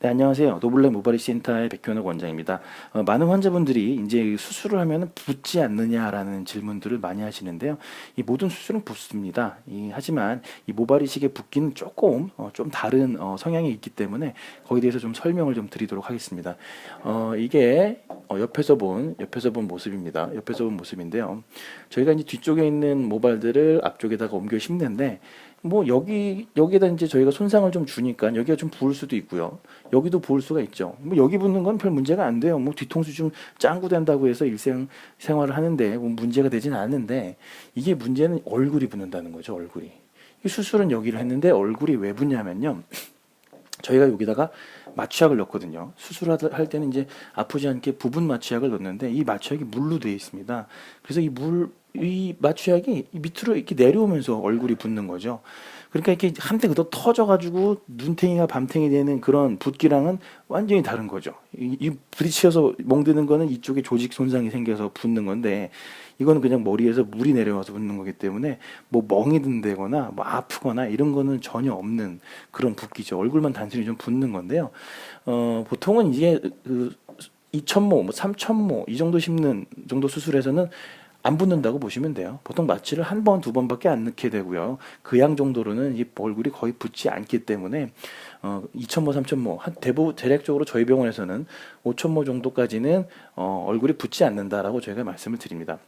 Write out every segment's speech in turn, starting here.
네, 안녕하세요. 노블레 모바리 센터의 백현욱 원장입니다. 어, 많은 환자분들이 이제 수술을 하면 붓지 않느냐라는 질문들을 많이 하시는데요. 이 모든 수술은 붓습니다. 이, 하지만 이 모발이식의 붓기는 조금 어, 좀 다른 어, 성향이 있기 때문에 거기에 대해서 좀 설명을 좀 드리도록 하겠습니다. 어, 이게 어, 옆에서 본 옆에서 본 모습입니다. 옆에서 본 모습인데요. 저희가 이제 뒤쪽에 있는 모발들을 앞쪽에다가 옮겨 심는데 뭐 여기 여기에다 이제 저희가 손상을 좀 주니까 여기가 좀 부을 수도 있고요. 여기도 부을 수가 있죠. 뭐 여기 붙는 건 별 문제가 안 돼요. 뭐 뒤통수 좀 짱구 된다고 해서 일생 생활을 하는데 뭐 문제가 되진 않는데 이게 문제는 얼굴이 붙는다는 거죠. 얼굴이. 이 수술은 여기를 했는데 얼굴이 왜 붙냐면요. 저희가 여기다가 마취약을 넣거든요. 수술할 때는 이제 아프지 않게 부분 마취약을 넣는데 이 마취약이 물로 되어 있습니다. 그래서 이 물, 이 마취약이 밑으로 이렇게 내려오면서 얼굴이 붓는 거죠. 그러니까 이렇게 한때 그도 터져가지고 눈탱이가 밤탱이 되는 그런 붓기랑은 완전히 다른 거죠. 이, 이 부딪혀서 멍드는 거는 이쪽에 조직 손상이 생겨서 붓는 건데 이거는 그냥 머리에서 물이 내려와서 붓는 거기 때문에 뭐 멍이 든다거나 뭐 아프거나 이런 거는 전혀 없는 그런 붓기죠. 얼굴만 단순히 좀 붓는 건데요. 어, 보통은 이게 그 2천모, 뭐 3천모 이 정도 심는 정도 수술에서는 안 붙는다고 보시면 돼요. 보통 마취를 한 번, 두 번밖에 안 넣게 되고요. 그 양 정도로는 이 얼굴이 거의 붙지 않기 때문에 어, 2천모, 3천모, 한 대부분 대략적으로 저희 병원에서는 5천모 정도까지는 어, 얼굴이 붙지 않는다라고 저희가 말씀을 드립니다.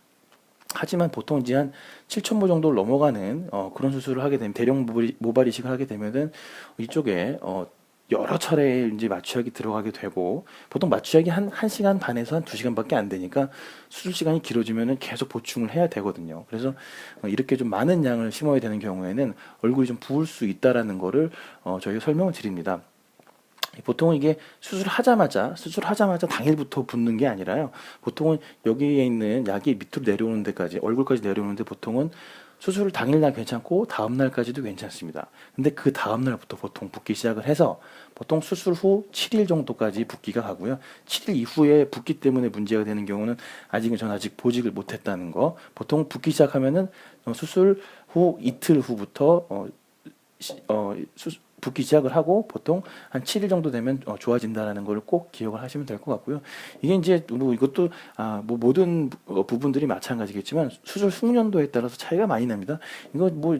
하지만 보통 이제 한 7천모 정도를 넘어가는 어, 그런 수술을 하게 되면 대령 모발 이식을 하게 되면은 이쪽에 어, 여러 차례 이제 마취약이 들어가게 되고 보통 마취약이 한 1시간 반에서 한 2시간밖에 안 되니까 수술 시간이 길어지면은 계속 보충을 해야 되거든요. 그래서 어, 이렇게 좀 많은 양을 심어야 되는 경우에는 얼굴이 좀 부을 수 있다라는 거를 어, 저희가 설명을 드립니다. 보통은 이게 수술하자마자 수술하자마자 당일부터 붓는 게 아니라요. 보통은 여기에 있는 약이 밑으로 내려오는 데까지 얼굴까지 내려오는데 보통은 수술 당일날 괜찮고 다음 날까지도 괜찮습니다. 근데 그 다음 날부터 보통 붓기 시작을 해서 보통 수술 후 7일 정도까지 붓기가 가고요. 7일 이후에 붓기 때문에 문제가 되는 경우는 아직은 전 아직 보직을 못했다는 거. 보통 붓기 시작하면은 어, 수술 후 이틀 후부터 어, 시- 어, 수, 붓기 시작을 하고 보통 한 7일 정도 되면 어, 좋아진다라는 걸 꼭 기억을 하시면 될 것 같고요. 이게 이제 뭐 이것도 아, 뭐 모든 부- 어, 부분들이 마찬가지겠지만 수술 숙련도에 따라서 차이가 많이 납니다. 이거 뭐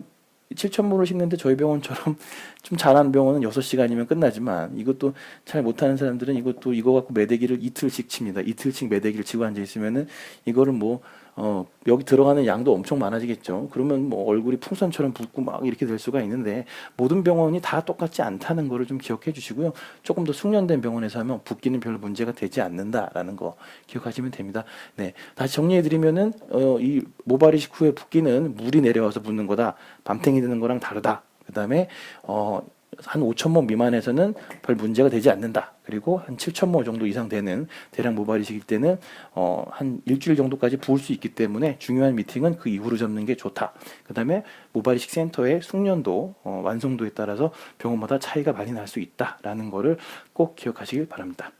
7천모를 심는데 저희 병원처럼 좀 잘하는 병원은 6시간이면 끝나지만 이것도 잘 못하는 사람들은 이것도 이거 갖고 매대기를 이틀씩 칩니다. 이틀씩 매대기를 치고 앉아 있으면은 이거를 뭐 어, 여기 들어가는 양도 엄청 많아지겠죠. 그러면 뭐 얼굴이 풍선처럼 붓고 막 이렇게 될 수가 있는데 모든 병원이 다 똑같지 않다는 거를 좀 기억해 주시고요. 조금 더 숙련된 병원에서 하면 붓기는 별로 문제가 되지 않는다라는 거 기억하시면 됩니다. 네. 다시 정리해 드리면은 어, 이 모발 이식 후에 붓기는 물이 내려와서 붓는 거다. 밤탱이 드는 거랑 다르다. 그 다음에 어, 한 5천 모 미만에서는 별 문제가 되지 않는다. 그리고 한 7천 모 정도 이상 되는 대량 모발이식일 때는 어, 한 일주일 정도까지 부을 수 있기 때문에 중요한 미팅은 그 이후로 잡는 게 좋다. 그 다음에 모발이식 센터의 숙련도 어, 완성도에 따라서 병원마다 차이가 많이 날 수 있다라는 거를 꼭 기억하시길 바랍니다.